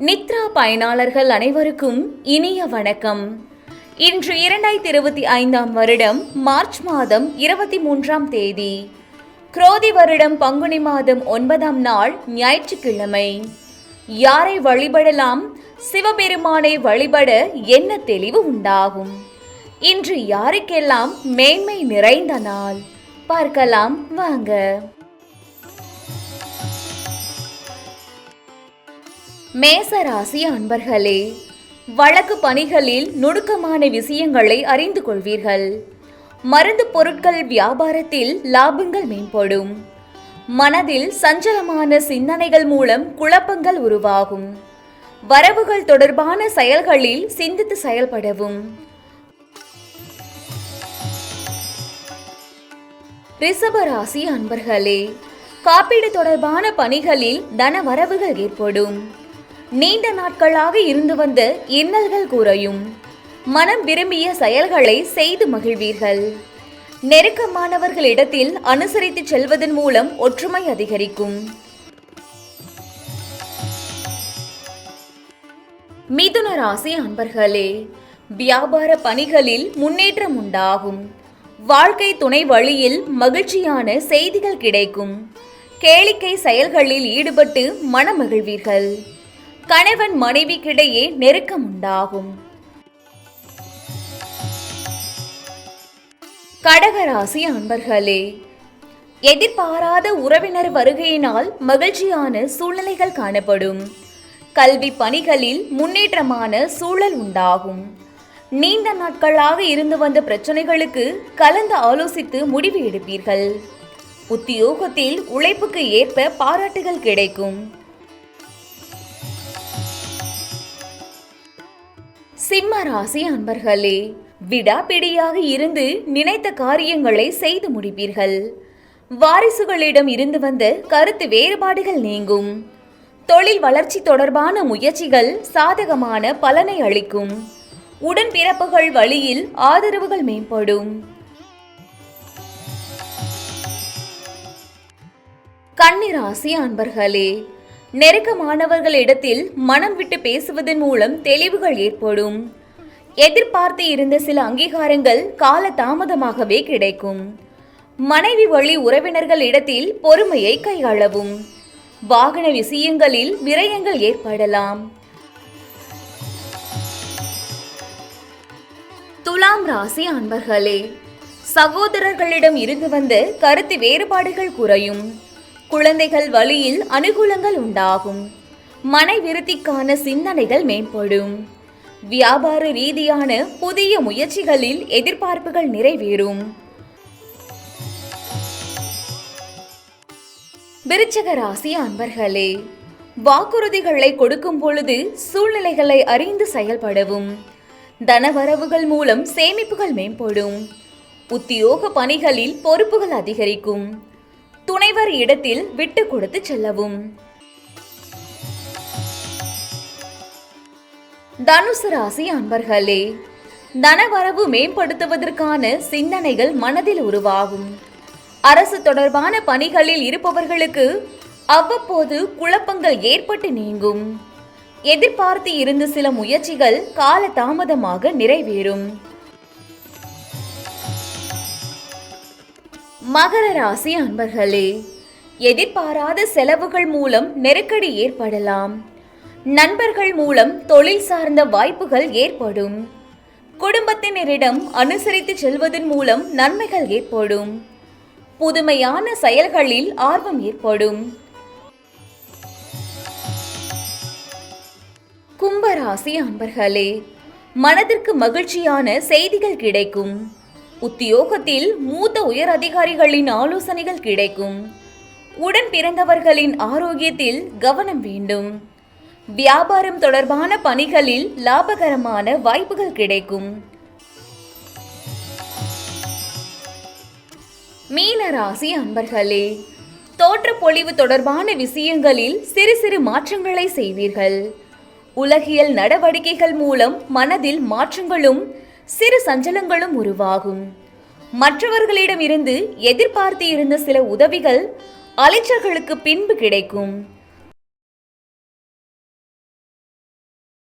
நித்ரா பயனாளர்கள் அனைவருக்கும் இனிய வணக்கம். இன்று இரண்டாயிரத்தி இருபத்தி ஐந்தாம் வருடம் மார்ச் மாதம் இருபத்தி மூன்றாம் தேதி. குரோதி வருடம் பங்குனி மாதம் ஒன்பதாம் நாள் ஞாயிற்றுக்கிழமை. யாரை வழிபடலாம் சிவபெருமானை வழிபட என்ன தெளிவு உண்டாகும்? இன்று யாருக்கெல்லாம் மேன்மை நிறைந்த நாள்? பார்க்கலாம் வாங்க. மேசராசி அன்பர்களே வழக்கு பணிகளில் நுணுக்கமான விஷயங்களை அறிந்து கொள்வீர்கள். மருந்து பொருட்கள் வியாபாரத்தில் லாபங்கள் மேம்படும். மனதில் சஞ்சலமான சிந்தனைகள் மூலம் குழப்பங்கள் உருவாகும். வரவுகள் தொடர்பான செயல்களில் சிந்தித்து செயல்படவும். ரிஷபராசி அன்பர்களே காப்பீடு தொடர்பான பணிகளில் தன வரவுகள் ஏற்படும். நீண்ட நாட்களாக இருந்து வந்த இன்னல்கள் குறையும். மனம் விரும்பிய செயல்களை செய்து மகிழ்வீர்கள். நெருக்கமானவர்களிடத்தில் அனுசரித்து செல்வதன் மூலம் ஒற்றுமை அதிகரிக்கும். மிதுன ராசி அன்பர்களே வியாபார பணிகளில் முன்னேற்றம் உண்டாகும். வாழ்க்கை துணை வழியில் மகிழ்ச்சியான செய்திகள் கிடைக்கும். கேளிக்கை செயல்களில் ஈடுபட்டு மனமகிழ்வீர்கள். கணவன் மனைவிக்கிடையே நெருக்கம் உண்டாகும். கடகராசி அன்பர்களே எதிர்பாராத உறவினர் வருகையினால் மகிழ்ச்சியான சூழ்நிலைகள் காணப்படும். கல்வி பணிகளில் முன்னேற்றமான சூழல் உண்டாகும். நீண்ட நாட்களாக இருந்து வந்த பிரச்சனைகளுக்கு கலந்து ஆலோசித்து முடிவு எடுப்பீர்கள். உத்தியோகத்தில் உழைப்புக்கு ஏற்ப பாராட்டுகள் கிடைக்கும். சிம்ம ராசி அன்பர்களே விடாபிடியாக இருந்து நினைத்த காரியங்களை செய்து முடிப்பீர்கள். வாரிசுகளிடம் இருந்து வந்த கருத்து வேறுபாடுகள் நீங்கும். தொழில் வளர்ச்சி தொடர்பான முயற்சிகள் சாதகமான பலனை அளிக்கும். உடன்பிறப்புகள் வழியில் ஆதரவுகள் மேம்படும். கன்னிராசி அன்பர்களே நெருக்கமானவர்களிடத்தில் மனம் விட்டு பேசுவதன் மூலம் தெளிவுகள் ஏற்படும். எதிர்பார்த்து இருந்த சில அங்கீகாரங்கள் கால தாமதமாகவே கிடைக்கும். மனைவி வழி உறவினர்கள் இடத்தில் பொறுமையை கையாளவும். வாகன விஷயங்களில் விரயங்கள் ஏற்படலாம். துலாம் ராசி அன்பர்களே சகோதரர்களிடம் இருந்து வந்த கருத்து வேறுபாடுகள் குறையும். குழந்தைகள் வழியில் அனுகூலங்கள் உண்டாகும். மனை விருத்திக்கான சிந்தனைகள் மேம்படும். வியாபார ரீதியான புதிய முயற்சிகளில் எதிர்பார்ப்புகள் நிறைவேறும். விருச்சக ராசி அன்பர்களே வாக்குறுதிகளை கொடுக்கும் பொழுது சூழ்நிலைகளை அறிந்து செயல்படவும். தனவரவுகள் மூலம் சேமிப்புகள் மேம்படும். உத்தியோக பணிகளில் பொறுப்புகள் அதிகரிக்கும். துணைவர் இடத்தில் விட்டு கொடுத்து செல்லவும். தனுசு ராசி அன்பர்களே தனவரவு மேம்படுத்துவதற்கான சிந்தனைகள் மனதில் உருவாகும். அரசு தொடர்பான பணிகளில் இருப்பவர்களுக்கு அவ்வப்போது குழப்பங்கள் ஏற்பட்டு நீங்கும். எதிர்பார்த்து இருந்த சில முயற்சிகள் கால தாமதமாக நிறைவேறும். மகர ராசி அன்பர்களே எதிர்பாராத செலவுகள் மூலம் நெருக்கடி ஏற்படலாம். நண்பர்கள் மூலம் தொழில் சார்ந்த வாய்ப்புகள் ஏற்படும். குடும்பத்தினரிடம் அனுசரித்து செல்வதன் மூலம் நன்மைகள் ஏற்படும். புதுமையான செயல்களில் ஆர்வம் ஏற்படும். கும்பராசி அன்பர்களே மனதிற்கு மகிழ்ச்சியான செய்திகள் கிடைக்கும். உத்தியோகத்தில் மூத்த உயர் அதிகாரிகளின் ஆலோசனைகள் கிடைக்கும். உடன் பிறந்தவர்களின் ஆரோக்கியத்தில் கவனம் வேண்டும். வியாபாரம் தொடர்பான பணிகளில் லாபகரமான வாய்ப்புகள் கிடைக்கும். மீன ராசி அன்பர்களே தோற்றப்பொழிவு தொடர்பான விஷயங்களில் சிறு சிறு மாற்றங்களை செய்வீர்கள். உலகியல் நடவடிக்கைகள் மூலம் மனதில் மாற்றங்களும் சிறு சஞ்சலங்களும் உருவாகும். மற்றவர்களிடமிருந்து எதிர்பார்த்து இருந்த சில உதவிகள் அலைச்சல்களுக்கு பின்பு கிடைக்கும்.